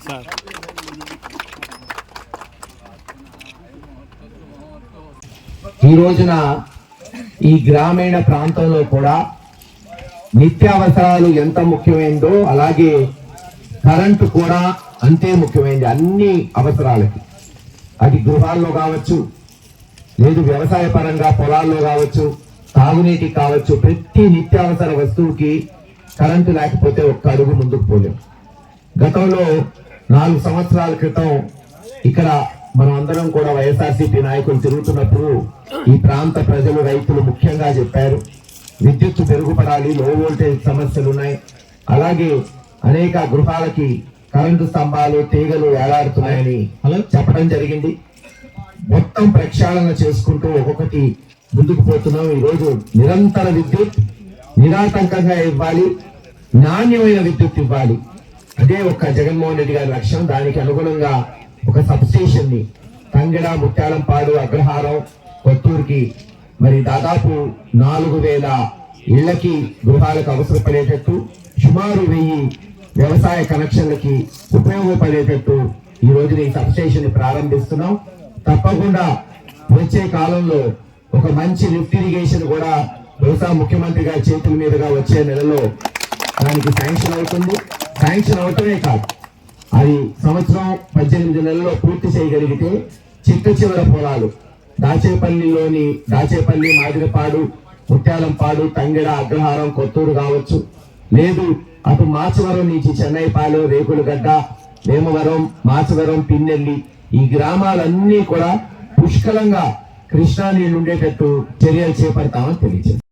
Sir ఈ రోజున ఈ గ్రామీణ ప్రాంతంలో కూడా నిత్యావసరాలు ఎంత ముఖ్యమైందో అలాగే కరెంటు కూడా అంతే ముఖ్యమైనది అన్ని అవసరాలకి. అది గృహాల్లో కావచ్చు లేదు వ్యవసాయ పరంగా పొలాల్లో కావచ్చు తాగునీటికి కావచ్చు ప్రతి నిత్యావసర వస్తువుకి కరెంటు లేకపోతే ఒక్క అడుగు ముందుకు పోలేం. గతంలో నాలుగు సంవత్సరాల క్రితం ఇక్కడ మనం అందరం కూడా వైఎస్ఆర్సీపీ నాయకులు తిరుగుతున్నప్పుడు ఈ ప్రాంత ప్రజలు రైతులు ముఖ్యంగా చెప్పారు విద్యుత్ మెరుగుపడాలి లో వోల్టేజ్ సమస్యలు ఉన్నాయి. అలాగే అనేక గృహాలకి కరెంటు స్తంభాలు తీగలు వేలాడుతున్నాయని చెప్పడం జరిగింది. మొత్తం ప్రక్షాళన చేసుకుంటూ ఒక్కొక్కటి ముందుకు పోతున్నాం. ఈరోజు నిరంతర విద్యుత్ నిరాటంకంగా ఇవ్వాలి. నాణ్యమైన విద్యుత్ ఇవ్వాలి. అదే ఒక జగన్మోహన్ రెడ్డి గారి లక్ష్యం. దానికి అనుగుణంగా ఒక సబ్స్టేషన్ని తంగెడ ముత్యాలంపాడు అగ్రహారం కొత్తూరుకి మరి దాదాపు నాలుగు వేల ఇళ్ళకి గృహాలకు అవసరపడేటట్టు సుమారు వెయ్యి వ్యవసాయ కనెక్షన్లకి ఉపయోగపడేటట్టు ఈ రోజున ఈ సబ్స్టేషన్ ప్రారంభిస్తున్నాం. తప్పకుండా వచ్చే కాలంలో ఒక మంచి లిఫ్ట్ ఇరిగేషన్ కూడా బహుశా ముఖ్యమంత్రి గారి చేతుల మీదుగా వచ్చే నెలలో దానికి శాంక్షన్ అవుతుంది. శాంక్షన్ అవటమే కాదు అది సంవత్సరం పద్దెనిమిది నెలల్లో పూర్తి చేయగలిగితే చిట్ట చివర పొలాలు దాచేపల్లిలోని దాచేపల్లి మాదిరిపాడు ముత్యాలంపాడు తంగెడ అగ్రహారం కొత్తూరు కావచ్చు. లేదు అటు మాచవరం నుంచి చెన్నైపాలెం రేకులగడ్డ వేమవరం మాచవరం పిన్నెల్లి ఈ గ్రామాలన్నీ కూడా పుష్కలంగా కృష్ణా నీళ్ళు ఉండేటట్టు చర్యలు చేపడతామని తెలియజేస్తారు